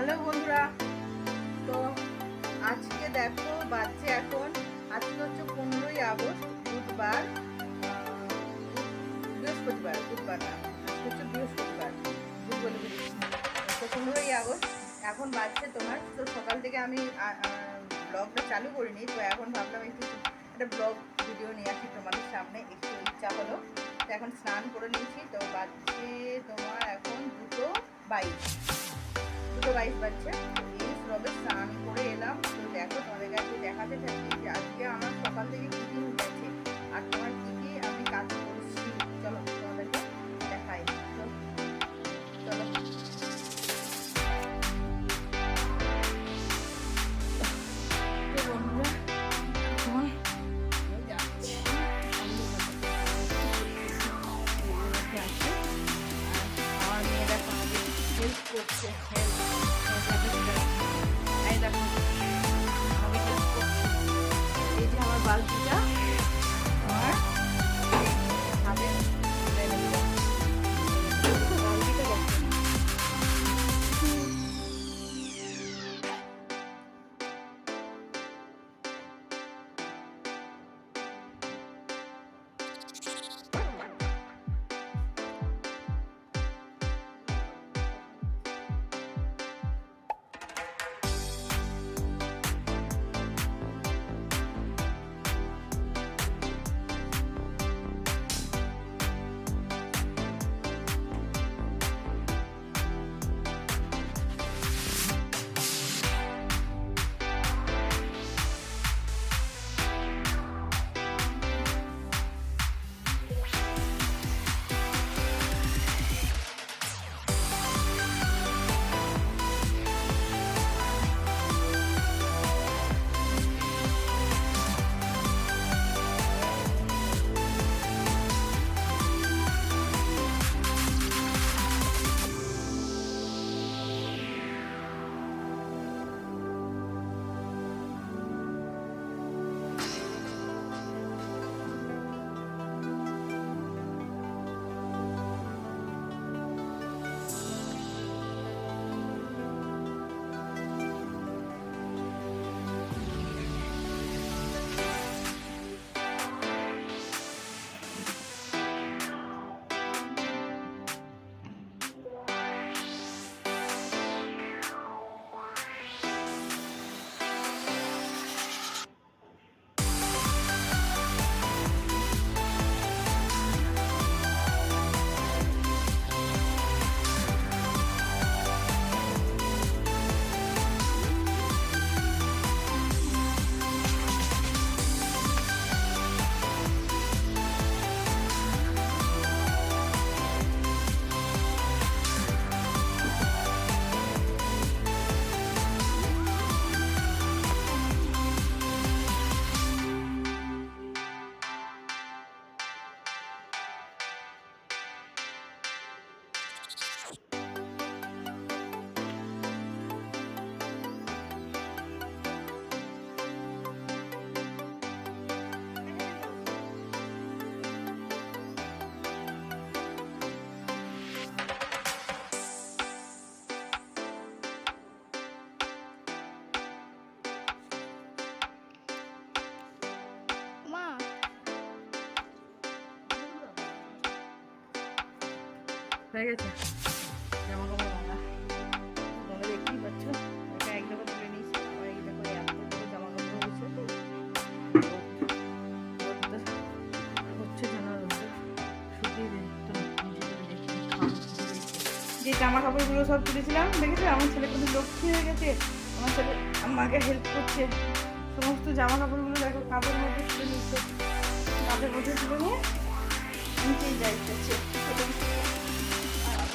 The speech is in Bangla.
হ্যালো বন্ধুরা। তো আজকে দেখো বাচ্চা এখন, আজকে হচ্ছে পনেরোই আগস্ট, বুধবার বৃহস্পতিবার, বুধবার না হচ্ছে বৃহস্পতিবার তো পনেরোই আগস্ট, এখন বাজছে তোমার, তো সকাল থেকে আমি ব্লগটা চালু করিনি, তো এখন ভাবলাম একটু একটা ব্লগ ভিডিও নিয়ে আসি তোমাদের সামনে, একটু ইচ্ছা হলো। তো এখন স্নান করে নিয়েছি, তো বাজছে তোমার এখন দুটো বাইশ। দুটো বাইশ তো এই স্নান করে এলাম। তো দেখো, তোমাদের কাছে দেখাতে চাচ্ছি যে আজকে আমার সকাল থেকে কী কী হয়েছে আর তোমার কী কী আমি কাজ করছি। চলো, তোমাদেরকে দেখাই। তো চলো হয়ে গেছে? জামা কাপড় বাঁধা দেখতেই পাচ্ছ, এটা এক তুলে নিয়েছি, আবার এই দেখো এত কাপড় হচ্ছে করে দেখি। যে জামা কাপড়গুলো সব তুলেছিলাম, দেখেছ? আমার ছেলে কিন্তু লক্ষ্মী হয়ে গেছে। আমার ছেলে আমাকে হেল্প করছে। সমস্ত জামা কাপড়গুলো দেখো, কাপড়ের মধ্যে তুলে নিচ্ছে। কাপড়ের মধ্যে তুলে নিয়ে নিচেই যাই যাচ্ছে